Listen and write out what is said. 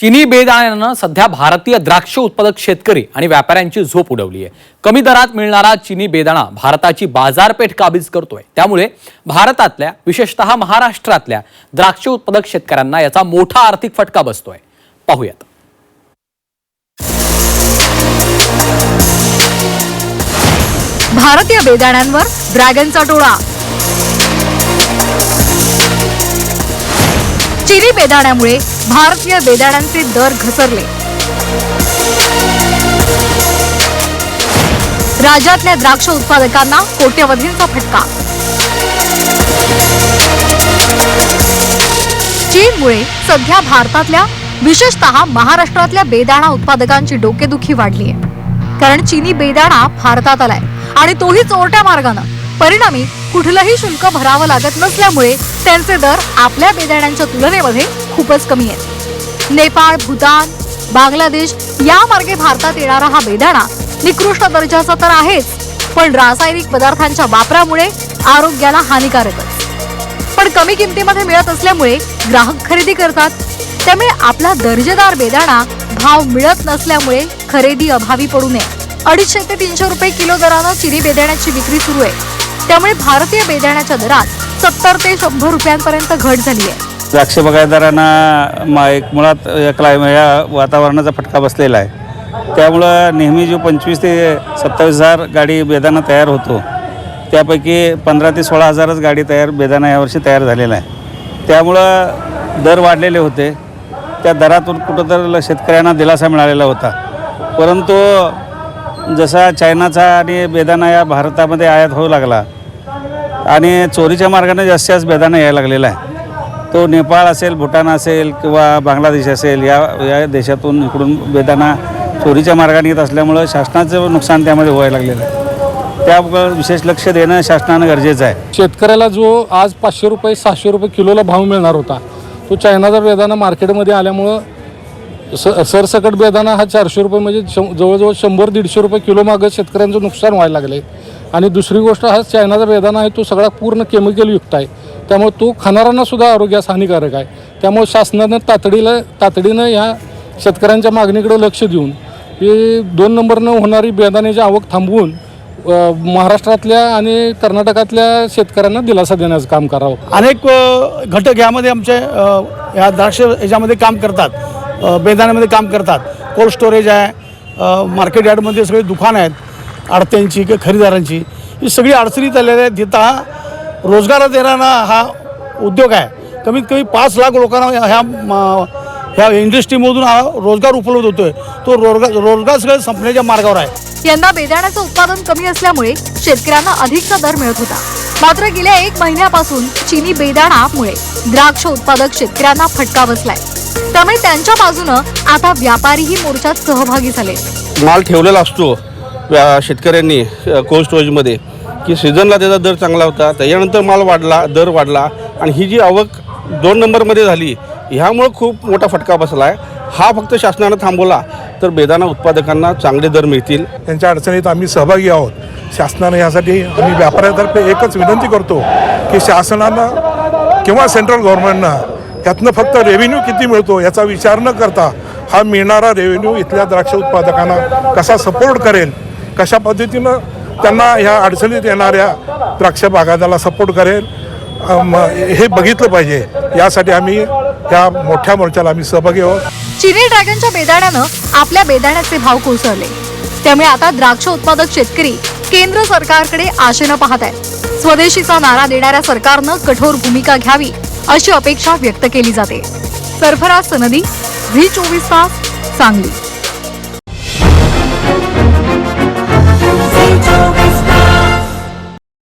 चिनी बेदाण्यानं सध्या भारतीय द्राक्ष उत्पादक शेतकरी आणि व्यापाऱ्यांची झोप उडवली आहे. कमी दरात मिळणारा चिनी बेदाणा भारताची बाजारपेठ काबीज करतोय. त्यामुळे भारतातल्या विशेषतः महाराष्ट्रातल्या द्राक्ष उत्पादक शेतकऱ्यांना याचा मोठा आर्थिक फटका बसतोय. पाहूयात. भारतीय बेदाण्यांवर ड्रॅगनचा टोळा. चिनी बेदाण्यामुळे भारतीय बेदाण्यांचे दर घसरले. राज्यातल्या द्राक्ष उत्पादकांना कोट्यवधींचा फटका. चीनमुळे सध्या भारतातल्या विशेषतः महाराष्ट्रातल्या बेदाणा उत्पादकांची डोकेदुखी वाढली आहे. कारण चीनी बेदाणा भारतात आलाय आणि तोही चोरट्या मार्गानं. परिणामी कुठलंही शुल्क भरावं लागत नसल्यामुळे त्यांचे दर आपल्या बेदाण्यांच्या तुलनेमध्ये खूपच कमी आहेत. नेपाळ भूतान बांगलादेश या मार्गे भारतात येणारा हा बेदाणा निकृष्ट दर्जाचा तर आहेच पण रासायनिक पदार्थांच्या वापरामुळे आरोग्याला हानिकारकच पण कमी किमतीमध्ये मिळत असल्यामुळे ग्राहक खरेदी करतात. त्यामुळे आपला दर्जेदार बेदाणा भाव मिळत नसल्यामुळे खरेदी अभावी पडू नये. अडीचशे ते तीनशे रुपये किलो दरानं चिरी बेदाण्याची विक्री सुरू आहे. त्यामुळे भारतीय बेदाण्याच्या दरात सत्तर ते शंभर रुपयांपर्यंत घट झाली आहे. द्राक्ष बागायतदारांना मा एक मुळात या क्लायम या वातावरणाचा फटका बसलेला आहे. त्यामुळं नेहमी जो पंचवीस ते सत्तावीस हजार गाडी बेदाना तयार होतो त्यापैकी पंधरा ते सोळा हजारच गाडी तयार बेदाना यावर्षी तयार झालेला आहे. त्यामुळं दर वाढलेले होते. त्या दरातून कुठंतर शेतकऱ्यांना दिलासा मिळालेला होता. परंतु जसा चायनाचा आणि बेदाना या भारतामध्ये आयात होऊ लागला आणि चोरीच्या मार्गाने जास्तीत जास्त बेदाना यायला लागलेला आहे. तो नेपाळ असेल भूटान असेल किंवा बांगलादेश असेल या या देशातून इकडून बेदाना चोरीच्या मार्गाने येत असल्यामुळं शासनाचं नुकसान त्यामध्ये व्हायला लागलेलं आहे. त्यामुळं विशेष लक्ष देणं शासनानं गरजेचं आहे. शेतकऱ्याला जो आज पाचशे रुपये सहाशे रुपये किलोला भाव मिळणार होता तो चायनाचा बेदाना मार्केटमध्ये आल्यामुळं स सरसकट बेदाना हा चारशे रुपये म्हणजे शं जवळजवळ शंभर दीडशे रुपये किलो मागं शेतकऱ्यांचं नुकसान व्हायला लागले आणि दुसरी गोष्ट हा चायनाचा बेदाणा आहे तो सगळा पूर्ण केमिकलयुक्त आहे. त्यामुळे तो खाणाऱ्यांना सुद्धा आरोग्यास हानिकारक आहे. त्यामुळे शासनानं तातडीला तातडीनं ह्या शेतकऱ्यांच्या मागणीकडे लक्ष देऊन ही दोन नंबरनं होणारी बेदाण्याची आवक थांबवून महाराष्ट्रातल्या आणि कर्नाटकातल्या शेतकऱ्यांना दिलासा देण्याचं काम करावं. अनेक घटक यामध्ये आमचे या द्राक्ष याच्यामध्ये काम करतात. बेदाण्यामध्ये काम करतात. कोल्ड स्टोरेज आहे मार्केट यार्डमध्ये सगळे दुकानं आहेत. आडत्यांची किंवा खरेदीदारांची ही सगळी अडचणीत आलेल्या आहेत तिथं हा रोजगार देणारा हा उद्योग आहे. कमीत कमी पाच लाख लोकांना ह्या म, ह्या इंडस्ट्रीमधून हा रोजगार उपलब्ध होतोय. तो रोजगार रोजगार सगळं संपण्याच्या मार्गावर आहे. यंदा बेदाण्याचं उत्पादन कमी असल्यामुळे शेतकऱ्यांना अधिकचा दर मिळत होता. मात्र गेल्या एक महिन्यापासून चिनी बेदाणामुळे द्राक्ष उत्पादक शेतकऱ्यांना फटका बसलाय. त्यामुळे त्यांच्या बाजूनं आता व्यापारीही मोर्चात सहभागी झाले. माल ठेवलेला असतो. शेतकऱ्यांनी कोल्ड स्टोरेजमध्ये की सीझनला त्याचा दर चांगला होता त्याच्यानंतर माल वाढला दर वाढला आणि ही जी आवक दोन नंबरमध्ये झाली ह्यामुळं खूप मोठा फटका बसला आहे हा फक्त शासनानं थांबवला तर बेदाना उत्पादकांना चांगले दर मिळतील. त्यांच्या अडचणीत आम्ही सहभागी आहोत. शासनानं यासाठी आम्ही व्यापाऱ्यातर्फे एकच विनंती करतो की शासनानं किंवा सेंट्रल गव्हर्नमेंटनं यातनं फक्त रेव्हेन्यू किती मिळतो याचा विचार न करता हा मिळणारा रेव्हेन्यू इथल्या द्राक्ष उत्पादकांना कसा सपोर्ट करेल कशा पद्धतीनं त्यांना ह्या अडचणीत येणाऱ्या द्राक्ष बागायताला सपोर्ट करेल हे बघितलं पाहिजे. यासाठी आम्ही या मोठ्या मोर्चाला आम्ही सहभागी आहोत. चिनी ड्रॅगनच्या बेदाण्यानं आपल्या बेदाण्याचे भाव कोसळले. त्यामुळे आता द्राक्ष उत्पादक शेतकरी केंद्र सरकारकडे आशेनं पाहत आहेत. स्वदेशीचा नारा देणाऱ्या सरकारनं कठोर भूमिका घ्यावी अशी अपेक्षा व्यक्त केली जाते. सरफराज सनदी व्ही चोवीस तास सांगली.